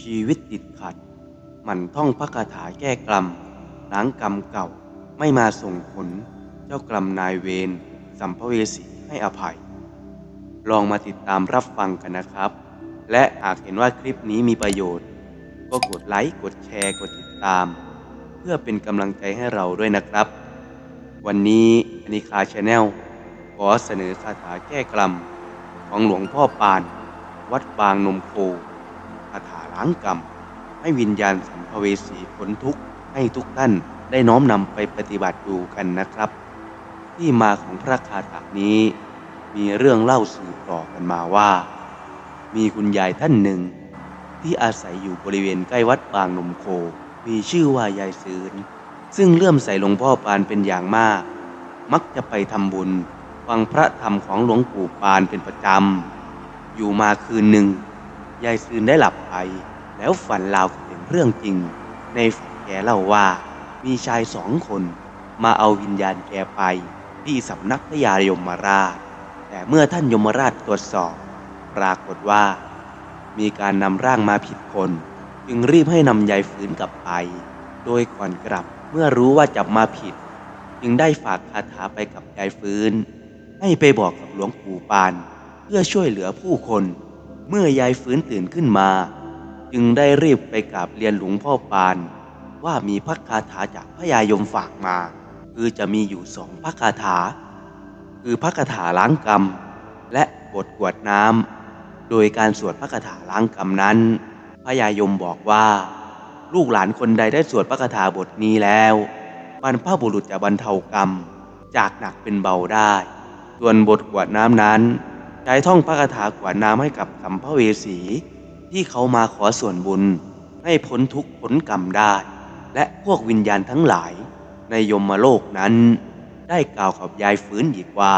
ชีวิตติดขัดหมั่นท่องพระคาถาแก้กรรมล้างกรรมเก่าไม่มาส่งผล เจ้ากรรมนายเวรสัมภเวสีให้อภัย ลองมาติดตามรับฟังกันนะครับ และหากเห็นว่าคลิปนี้มีประโยชน์ ก็กดไลค์กดแชร์กดติดตาม เพื่อเป็นกำลังใจให้เราด้วยนะครับ วันนี้อนิคาชาแนลขอเสนอคาถาแก้กรรมของหลวงพ่อปาน วัดบางนมโคคาถาางกรรม ให้วิญญาณสัมภเวสีพ้นทุกข์ให้ทุกท่านได้น้อมนำไปปฏิบัติดูกันนะครับ ที่มาของพระคาถานี้ มีเรื่องเล่าสืบต่อกันมาว่า มีคุณยายท่านหนึ่ง ที่อาศัยอยู่บริเวณใกล้วัดบางนมโค มีชื่อว่ายายซืนซึ่งเลื่อมใสหลวงพ่อปานเป็นอย่างมาก มักจะไปทำบุญ ฟังพระธรรมของหลวงปู่ปานเป็นประจำ อยู่มาคืนหนึ่ง ยายซืนได้หลับไป แล้วฝันราวกับเป็นเรื่องจริง ในฝันแกเล่าว่า มีชายสองคน มาเอาวิญญาณแกไป ที่สำนักพระยายมราช แต่เมื่อท่านยมราชตรวจสอบ ปรากฏว่า มีการนำร่างมาผิดคน จึงรีบให้นำยายฝืนกลับไป โดยก่อนกลับเมื่อรู้ว่าจับมาผิด จึงได้ฝากคาถาไปกับยายฟื้น ให้ไปบอกกับหลวงปู่ปาน เพื่อช่วยเหลือผู้คน เมื่อยายฟื้นตื่นขึ้นมา จึงได้รีบไปกราบเรียนหลวงพ่อปาน ว่ามีพระคาถาจากพระยายมฝากมา คือจะมีอยู่สองพระคาถา คือพระคาถาล้างกรรม และบทกวดน้ำโดยการสวดพระคาถาล้างกรรมนั้นพระยายมบอกว่า ลูกหลานคนใดได้สวดพระคาถาบทนี้แล้วบรรพบุรุษจะบรรเทากรรม จากหนักเป็นเบาได้ ส่วนบทกวดน้ำนั้น ช้ท่องพระคาถากวดน้ำให้กับสัมภเวสี ที่เขามาขอส่วนบุญ ให้พ้นทุกข์พ้นกรรมได้ และพวกวิญญาณทั้งหลายในยมโลกนั้น ได้กล่าวกับยายฟื้นอีกว่า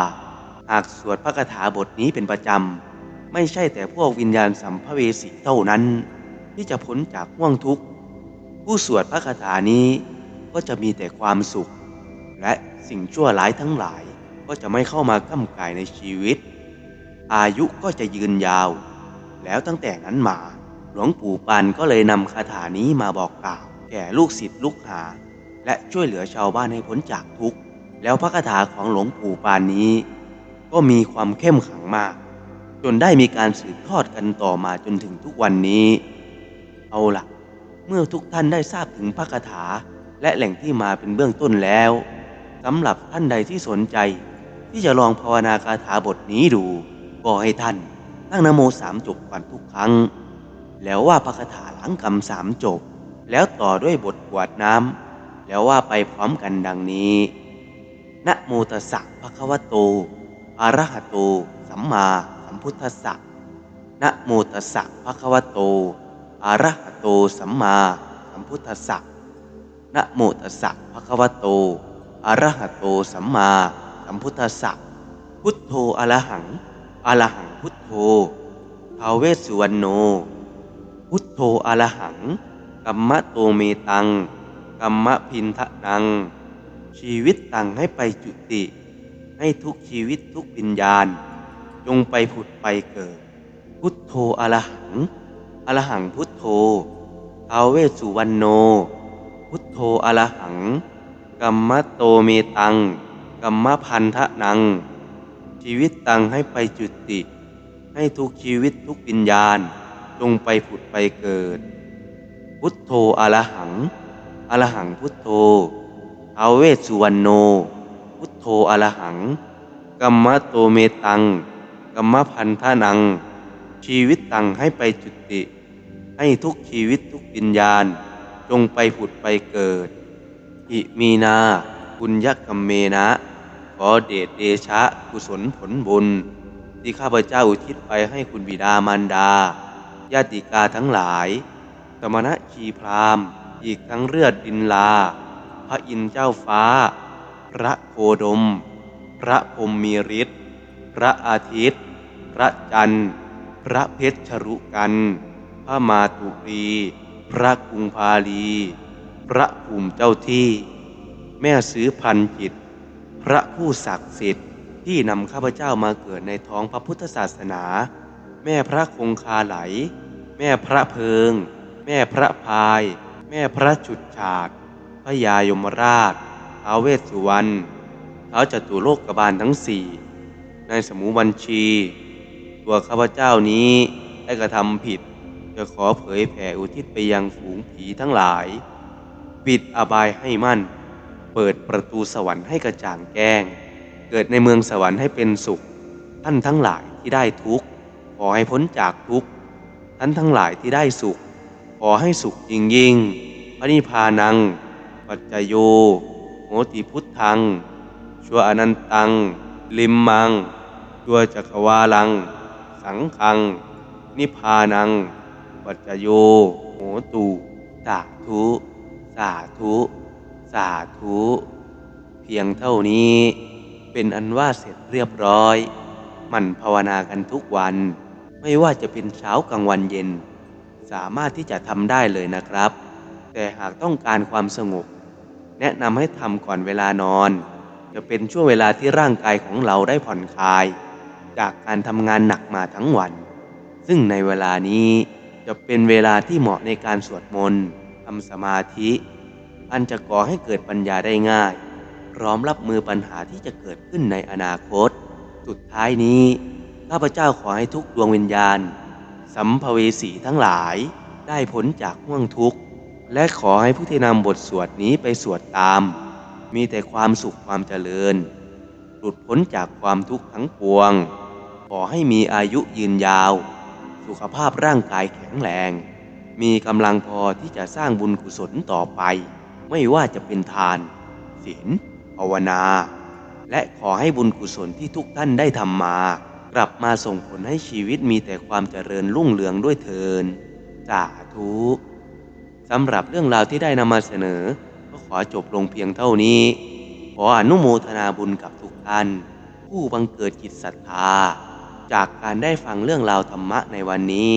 หากสวดพระคาถาบทนี้เป็นประจำ ไม่ใช่แต่พวกวิญญาณสัมภเวสีเท่านั้น ที่จะพ้นจากห่วงทุกข์ ผู้สวดพระคาถานี้ก็จะมีแต่ความสุข และสิ่งชั่วร้ายทั้งหลายก็จะไม่เข้ามาก้ำกายในชีวิต อายุก็จะยืนยาว แล้วตั้งแต่นั้นมา หลวงปู่ปานก็เลยนำคาถานี้มาบอกกล่าวแก่ลูกศิษย์ลูกหา และช่วยเหลือชาวบ้านให้พ้นจากทุกข์ แล้วพระคาถาของหลวงปู่ปานนี้ ก็มีความเข้มขังมาก จนได้มีการสืบทอดกันต่อมาจนถึงทุกวันนี้ เอาล่ะ เมื่อทุกท่านได้ทราบถึงพระคาถาและแหล่งที่มาเป็นเบื้องต้นแล้วสำหรับท่านใดที่สนใจ ที่จะลองภาวนาคาถาบทนี้ดู ก็ให้ท่านตั้งนโมสามจบก่อนทุกครั้ง แล้วว่าพระคาถาล้างกรรมสามจบ แล้วต่อด้วยบทกวดน้ำแล้วว่าไปพร้อมกันดังนี้นะโมตัสสะภะคะวะโตอะระหะโต สัมมาสัมพุทธัสสะนะโมตัสสะภะคะวะโตอะระหะโต สัมมาสัมพุทธัสสะนะโมตัสสะภะคะวะโตอะระหะโต สัมมาสัมพุทธัสสะพุทโธอะระหัง อรหังพุทโธทาเวสุวรรณโน พุทโธอรหังกัมมะโตเมตังกัมมะพินทะนัง ชีวิตตังให้ไปจุติ ให้ทุกชีวิตทุกวิญญาณ จงไปผุดไปเกิด พุทโธอรหังอรหังพุทโธทาเวสุวรรณโน พุทโธอรหังกัมมะโตเมตังกัมมะพันทะนัง ชีวิตตังให้ไปจุติ ให้ทุกชีวิตทุกวิญญาณ จงไปผุดไปเกิด พุทโธอะระหังอะระหังพุทโธทาเวสสุวรรณโน พุทโธอะระหังกัมมะโตเมตังกัมมะพันธะนัง ชีวิตตังให้ไปจุติ ให้ทุกชีวิตทุกวิญญาณ จงไปผุดไปเกิดอิมีนาบุญยักกัมเมนะ อเดชเดชะกุศลผลบุญ ที่ข้าพเจ้าอุทิศไปให้คุณบิดามารดา ญาติกาทั้งหลาย สมณะชีพราหมอีกทั้งเลือดดินลา พระอินเจ้าฟ้า พระโคดม พระพรมมีฤทธิ์พระอาทิตย์ พระจันทร์ พระเพชรชรุกัน พระมาตุรีพระกุงพาลี พระภูมิเจ้าที่ แม่ซื้อพันจิต พระผู้ศักดิ์สิทธิ์ที่นำข้าพเจ้ามาเกิดในท้องพระพุทธศาสนา แม่พระคงคาไหล แม่พระเพิง แม่พระพาย แม่พระฉุดฉาดพระยายมราชท้าเวสสุวรรณท้าจตุโลกบาลทั้งสี่ในสมุบัญชี ตัวข้าพเจ้านี้ได้กระทำผิด จะขอเผยแผ่อุทิศไปยังฝูงผีทั้งหลาย ปิดอบายให้มั่น เปิดประตูสวรรค์ให้กระจ่างแจ้ง เกิดในเมืองสวรรค์ให้เป็นสุข ท่านทั้งหลายที่ได้ทุกข์ขอให้พ้นจากทุกข์ท่านทั้งหลายที่ได้สุข ขอให้สุขยิ่งยิ่งพระนิพพานัง ปัจจโยโหติพุทธัง ชั่วอนันตัง ลิมมัง ชั่วจักรวาลัง สังคัง นิพพานัง ปัจจโยโหตุสาธุ สาธุ สาธุ เพียงเท่านี้เป็นอันว่าเสร็จเรียบร้อย มันภาวนากันทุกวัน ไม่ว่าจะเป็นเช้ากลางวันเย็น สามารถที่จะทำได้เลยนะครับ แต่หากต้องการความสงบ แนะนำให้ทำก่อนเวลานอน จะเป็นช่วงเวลาที่ร่างกายของเราได้ผ่อนคลาย จากการทำงานหนักมาทั้งวัน ซึ่งในเวลานี้จะเป็นเวลาที่เหมาะในการสวดมนต์ทำสมาธิ อันจะก่อให้เกิดปัญญาได้ง่าย พร้อมรับมือปัญหาที่จะเกิดขึ้นในอนาคต สุดท้ายนี้ ข้าพเจ้าขอให้ทุกดวงวิญญาณ สัมภเวสีทั้งหลาย ได้พ้นจากห่วงทุกข์ และขอให้ผู้ที่นำบทสวดนี้ไปสวดตาม มีแต่ความสุขความเจริญ หลุดพ้นจากความทุกข์ทั้งปวง ขอให้มีอายุยืนยาว สุขภาพร่างกายแข็งแรง มีกำลังพอที่จะสร้างบุญกุศลต่อไป ไม่ว่าจะเป็นทาน ศีลภาวนา และขอให้บุญกุศลที่ทุกท่านได้ทำมา กลับมาส่งผลให้ชีวิตมีแต่ความเจริญรุ่งเรืองด้วยเทินสาธุสำหรับเรื่องราวที่ได้นำมาเสนอ ก็ขอจบลงเพียงเท่านี้ ขออนุโมทนาบุญกับทุกท่าน ผู้บังเกิดจิตศรัทธา จากการได้ฟังเรื่องราวธรรมะในวันนี้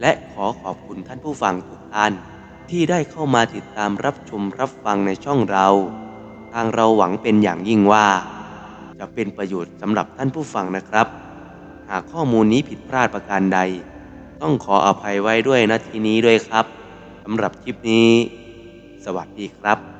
และขอขอบคุณท่านผู้ฟังทุกท่าน ที่ได้เข้ามาติดตามรับชมรับฟังในช่องเรา ทางเราหวังเป็นอย่างยิ่งว่า จะเป็นประโยชน์สำหรับท่านผู้ฟังนะครับ หากข้อมูลนี้ผิดพลาดประการใด ต้องขออภัยไว้ด้วยนะทีนี้ด้วยครับสำหรับคลิปนี้ สวัสดีครับ